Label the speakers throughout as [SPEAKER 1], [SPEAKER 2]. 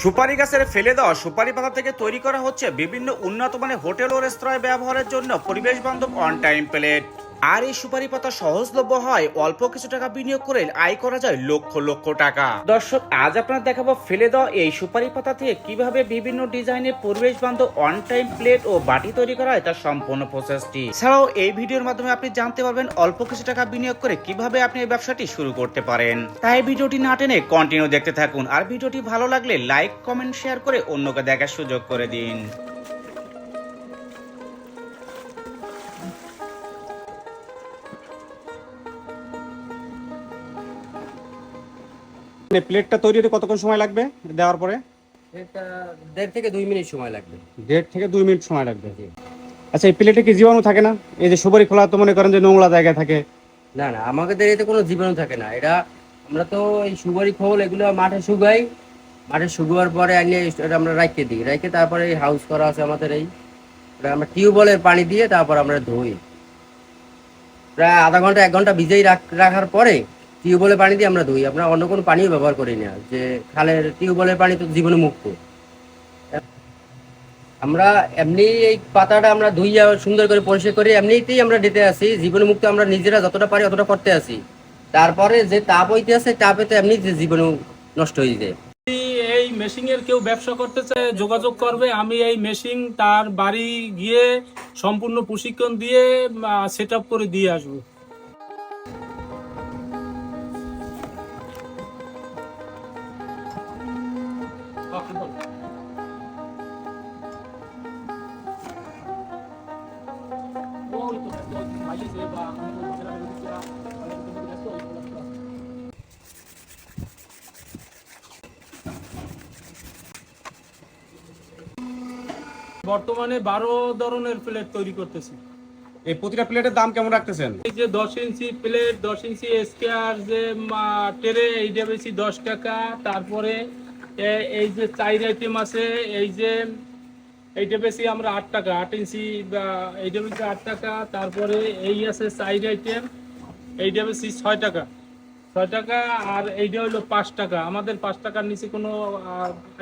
[SPEAKER 1] সুপারি গাছের ফেলে দেওয়া সুপারি পাতা থেকে তৈরি করা হচ্ছে বিভিন্ন উন্নত মানের হোটেল ও রেস্তোরাঁয় ব্যবহারের জন্য পরিবেশ বান্ধব অন টাইম প্লেট আর এই সুপারি পাতা সহজলভ্য হয়, অল্প কিছু টাকা বিনিয়োগ করে আয় করা যায় লক্ষ লক্ষ টাকা। দর্শক, আজ আপনার দেখাবো ফেলে দেওয়া এই সুপারি পাতা থেকে কীভাবে বিভিন্ন ডিজাইনের পরিবেশ বান্ধব অন টাইম প্লেট ও বাটি তৈরি করা হয় তার সম্পূর্ণ প্রসেসটি এছাড়াও এই ভিডিওর মাধ্যমে আপনি জানতে পারবেন অল্প কিছু টাকা বিনিয়োগ করে কীভাবে আপনি এই ব্যবসাটি শুরু করতে পারেন। তাই ভিডিওটি না টেনে কন্টিনিউ দেখতে থাকুন। আর ভিডিওটি ভালো লাগলে লাইক কমেন্ট শেয়ার করে অন্যকে দেখার সুযোগ করে দিন।
[SPEAKER 2] প্লেটটা তৈরি হতে কতক্ষণ সময় লাগবে দেওয়ার পরে?
[SPEAKER 3] এটা দেড় থেকে দুই মিনিট সময় লাগবে।
[SPEAKER 2] দেড় থেকে দুই মিনিট সময় লাগবে। আচ্ছা এই প্লেটে কি জীবাণু থাকে না? এই যে সুপারি খোলা তো মনে করেন যে নোংরা জায়গায় থাকে।
[SPEAKER 3] না না আমাদের এতে কোনো জীবাণু থাকে না। এটা আমরা তো এই সুগারি খোল এগুলো মাঠে শুকাই। মাঠে শুকাবার পরে আনিয়ে এটা আমরা রাখতে দিই। রাখে তারপরে এই হাউস করা আছে আমাদের এই। এটা আমরা টিউবওয়েলের পানি দিয়ে তারপর আমরা ধুই। প্রায় আধা ঘণ্টা এক ঘণ্টা ভিজেই রাখ- রাখার পরে টিউবওয়েলের পানি দিয়ে আমরা ধুই। আমরা অন্য কোনো পানিও ব্যবহার করি না। যে খালের টিউবওয়েলের পানি তো জীবাণু মুক্ত। আমরা এমনি এই পাতাটা আমরা ধুইয়া সুন্দর করে পরিষ্কার করে এমনিতেই আমরা দিতে আসি। জীবাণু মুক্ত আমরা নিজেরা যতটা পারি অতটা করতে আসি। তারপরে যে তাপ হইতে আছে তাপে তো এমনি যে জীবাণু নষ্ট হয়ে যায়।
[SPEAKER 4] এই মেশিং এর কেউ ব্যবসা করতে চায়, যোগাযোগ করবে। আমি এই মেশিন তার বাড়ি গিয়ে সম্পূর্ণ প্রশিক্ষণ দিয়ে সেট করে দিয়ে আসব। বর্তমানে বারো ধরনের প্লেট তৈরি করতেছি।
[SPEAKER 2] এই প্রতিটা প্লেটের দাম কেমন রাখতেছেন?
[SPEAKER 4] এই যে দশ ইঞ্চি প্লেট দশ ইঞ্চি স্কোয়ার যে টেরে এইটা বেশি দশ টাকা। তারপরে এই যে চাইর আইটেম আছে এই যে এইটা বেশি আমরা আট টাকা, আট ইঞ্চি বা এইটা বেশি আট টাকা, তারপরে এই আছে চাইর আইটেম এইটা বেশি ছয় টাকা। ছয় টাকা আর এইটা হলো পাঁচ টাকা। আমাদের পাঁচ টাকার নিচে কোনো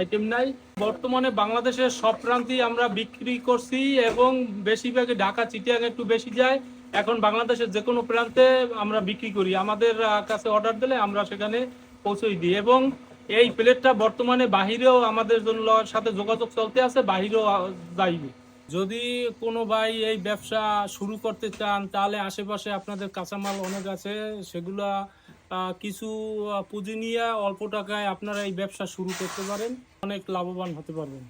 [SPEAKER 4] আইটেম নাই। বর্তমানে বাংলাদেশের সব প্রান্তেই আমরা বিক্রি করছি এবং বেশিরভাগই ঢাকা চিটিয়াং একটু বেশি যায়। এখন বাংলাদেশের যে কোনো প্রান্তে আমরা বিক্রি করি। আমাদের কাছে অর্ডার দিলে আমরা সেখানে পৌঁছে দিই এবং এই প্লেটটা বর্তমানে বাহিরেও আমাদের জন্য সাথে যোগাযোগ চলতে আছে, বাহিরেও যাইবে। যদি কোনো ভাই এই ব্যবসা শুরু করতে চান, তাহলে আশেপাশে আপনাদের কাঁচামাল অনেক আছে, সেগুলা কিছু পুঁজি নিয়ে অল্প টাকায় আপনারা এই ব্যবসা শুরু করতে পারেন, অনেক লাভবান হতে পারবেন।